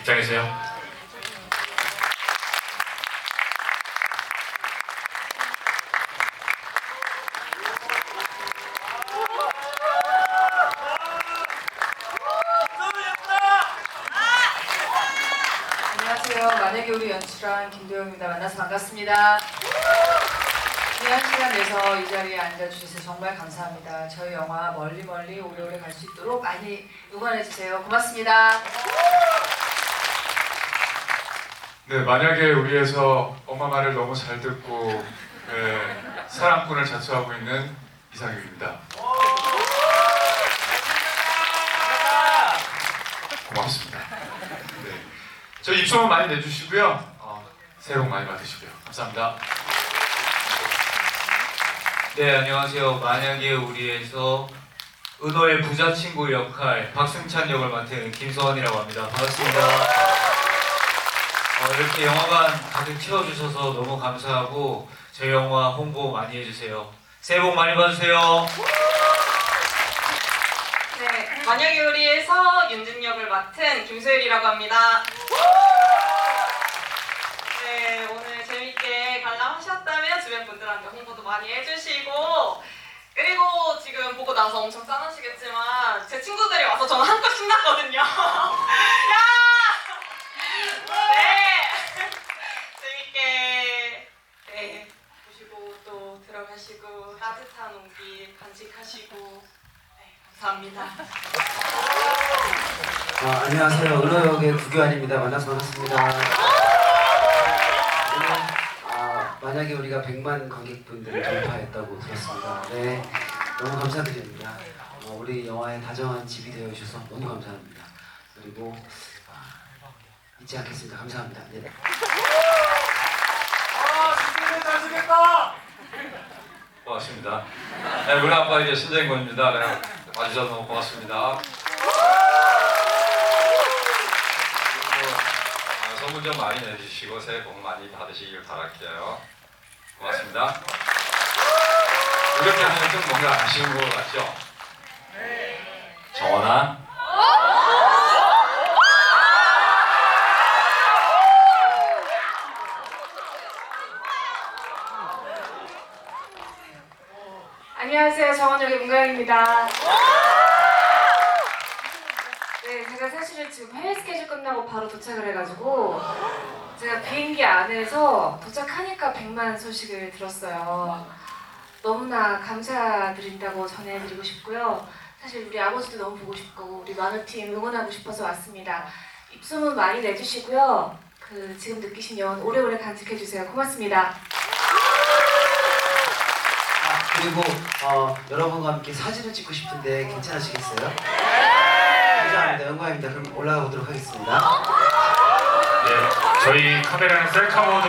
입장해주세요. 안녕하세요. 만약에 우리 연출한 김도영입니다. 만나서 반갑습니다. 귀한 시간 내서 이 자리에 앉아주셔서 정말 감사합니다. 저희 영화 멀리 멀리 오래오래 갈 수 있도록 많이 응원해주세요. 고맙습니다. 네, 만약에 우리에서 엄마 말을 너무 잘 듣고 네, 사랑꾼을 자처하고 있는 이상윤입니다. 고맙습니다. 네, 저 입소문 많이 내주시고요. 어, 새해 복 많이 받으시고요. 감사합니다. 네 안녕하세요. 만약에 우리에서 은호의 부자 친구 역할 박승찬 역을 맡은 김소환이라고 합니다. 반갑습니다. 어, 이렇게 영화관 가득 채워주셔서 너무 감사하고 저희 영화 홍보 많이 해주세요. 새해 복 많이 받으세요. 네, 만약에 우리에서 윤진 역을 맡은 김소율이라고 합니다. 네, 오늘 재밌게 관람하셨다면 주변 분들한테 홍보도 많이 해주시고 그리고 지금 보고 나서 엄청 짠하시겠지만 제 친구들이 와서 저는 한껏 신났거든요. 야! 네! 재밌게 네, 보시고 또 들어가시고 따뜻한 온기 간직하시고 네, 감사합니다. 아, 안녕하세요. 은호역의 구교환입니다. 만나서 반갑습니다. 오늘 아, 만약에 우리가 100만 관객분들을 돌파했다고 들었습니다. 네, 너무 감사드립니다. 어, 우리 영화의 다정한 집이 되어 주셔서 너무 감사합니다. 그리고 아, 잊지 않겠습니다. 감사합니다. 네. 고맙습니다. 네, 우리 아빠 이제 신재권입니다. 네, 와주셔서 너무 고맙습니다. 그리고 아, 선물 좀 많이 내주시고 새해 복 많이 받으시길 바랄게요. 고맙습니다. 이렇게 하면 좀 뭔가 아쉬운 것 같죠? 정원 안녕하세요. 정원역의 문가영입니다. 네, 제가 사실은 지금 해외 스케줄 끝나고 바로 도착을 해가지고 제가 비행기 안에서 도착하니까 100만 소식을 들었어요. 너무나 감사드린다고 전해드리고 싶고요. 사실 우리 아버지도 너무 보고 싶고 우리 만화팀 응원하고 싶어서 왔습니다. 입소문 많이 내주시고요. 그 지금 느끼신 연 오래오래 간직해주세요. 고맙습니다. 아, 그리고 어, 여러분과 함께 사진을 찍고 싶은데 괜찮으시겠어요? 감사합니다. 영광입니다. 그럼 올라가 보도록 하겠습니다. 네, 저희 카메라는 셀카 모드